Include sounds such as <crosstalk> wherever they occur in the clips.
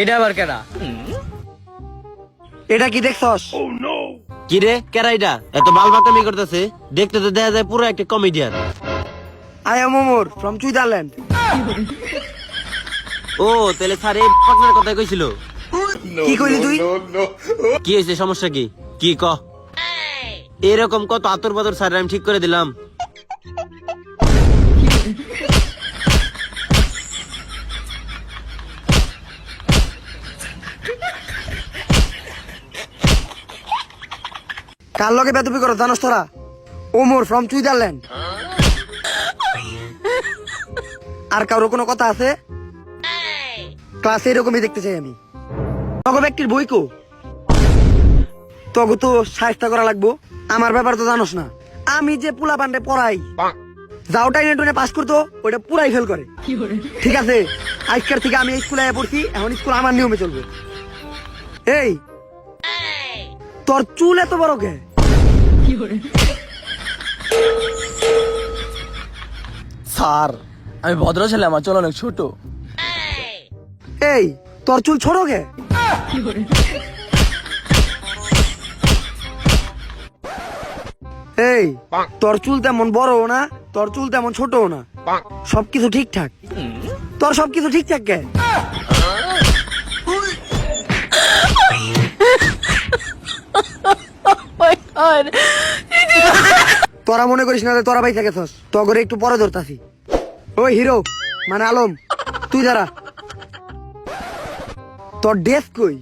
এটা আবার কেডা? এটা কি দেখছস? কি রে? এত বালবাকামি করতেছে। দেখতে তো দেখা যায় পুরো একটা comedian I am Omar from Switzerland ও তাহলে স্যার এই পাকনার কথা কইছিল। কি কইলি তুই? কি হয়েছে সমস্যা কি? কি ক? এরকম কত আতর বাতর স্যার আমি ঠিক করে দিলাম। কার লগে বেদবি করো জানোস তোরা? ওমর ফ্রম সুইজারল্যান্ড আর কারও কোনো কথা আছে? ক্লাসে এরকমই দেখতে চাই আমি। তবে ব্যক্তির বই কো। তবে তো সাহায্য করা লাগবো। আমার ব্যাপার তো জানোস না। আমি যে পুলা পান্ডে পড়াই যাওটা টেনে পাস করতো ওইটা পুরাই ফেল করে। ঠিক আছে আজকের থেকে আমি স্কুলে পড়ছি এখন স্কুল আমার নিয়মে চলবে। এই তোর চুল এত বড় কে? স্যার আমি ভদ্র ছেলে আমার চল অনেক ছোট। এই তোর চুল ছোট কে? এই তোর চুল তেমন বড়ও না তোর চুল তেমন ছোটও না। সবকিছু ঠিকঠাক। তোর সবকিছু ঠিকঠাক কে? তোরা মনে করিস না যে তোরা ভাই গেছস? তগরে একটু পরে ধরতাছি। ওই হিরো মানে আলম তুই দাঁড়া। তোর ড্রেস কই?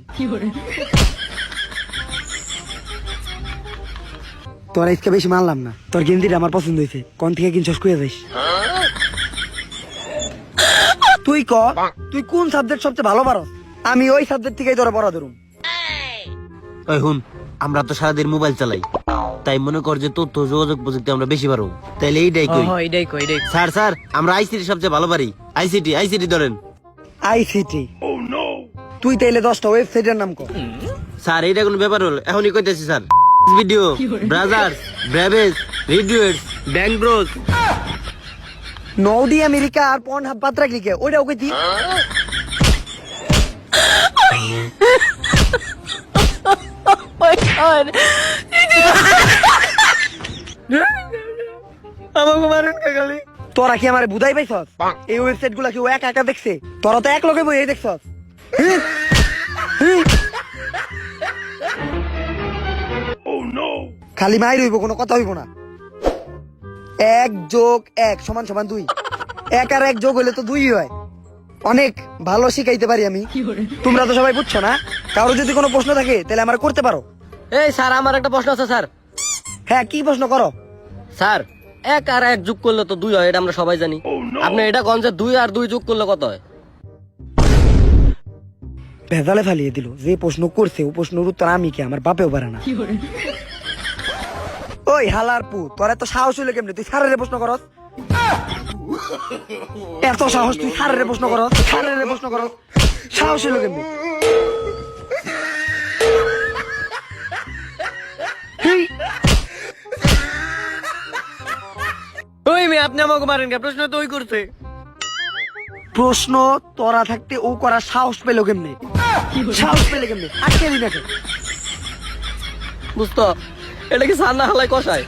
তোর আজকে বেশি মানলাম না। তোর গেঞ্জিটা আমার পছন্দ হয়েছে। কোন থেকে কিনছস কুয়ে যাইস তুই ক তুই কোন সাবজেক্ট সবচেয়ে ভালো পারো আমি ওই সাবজেক্ট থেকেই তোরা পড়া ধরুম। হুন আমরা তো সারাদিন মোবাইল চালাই। তাই মনে কর যে তথ্য যোগাযোগ প্রযুক্তি আমরা বেশি পারো তাইলে এইটাই কই? এটাই কই এটাই স্যার স্যার আমরা আইসিটি সবচেয়ে ভালো পারি। আইসিটি আইসিটি ধরেন। আইসিটি তুই তাইলে দশটা ওয়েবসাইটের নাম কর। স্যার এইটা কোনো ব্যাপার হল? এখনই কইতেছি স্যার। ভিডিও ব্রাজার্স ব্রাভেজ রিডিউটস ব্যাংক ব্রোজ নৌদি আমেরিকা আর পন হাব পাত্রা ক্লিকে ওইটাও কইতি। <laughs> <laughs> আমাকে মারেন কাকালি তোরা কি আমার বুঝাই পাইছস? এই ওয়েবসাইটগুলা কি ও একা একা দেখছে? তোরা তো এক লগে বই এই দেখছস? হুম? খালি মাই রইব কোনো কথা হইব না। এক যোগ এক সমান সমান দুই। এক আর এক যোগ হইলে তো দুই হয়। অনেক ভালো শিখাইতে পারি আমি। তোমরা তো সবাই বুঝছ না? কারও যদি কোনো প্রশ্ন থাকে তাহলে আমার করতে পারো। এই স্যার আমার একটা প্রশ্ন আছে স্যার। হ্যাঁ কি প্রশ্ন করো? স্যার এক আর এক যোগ করলে তো দুই হয় এটা আমরা সবাই জানি। আপনি এটা কোন যে দুই আর দুই যোগ করলে কত হয়? ভেজালে ফালিয়ে দিল। যে প্রশ্ন করছে ও প্রশ্নের উত্তর আমি কি আমার বাপেও পারে না। ওই হালার পু তোর এত সাহস হইলে কেমনে? তুই সারের প্রশ্ন করস? এত সাহস তুই সারের প্রশ্ন করস? সারের প্রশ্ন করস? সাহস হইলে কেমনে? ওই মেয়ে আপনি আমাকে মারেন কে? প্রশ্ন তো ওই করছে। প্রশ্ন তোরা থাকতে ও করা সাহস পেল কেমনে? সাহস পেলে কেমনে? আটকে দিন বুঝতো এটা কি সান্না হালায় কষায়?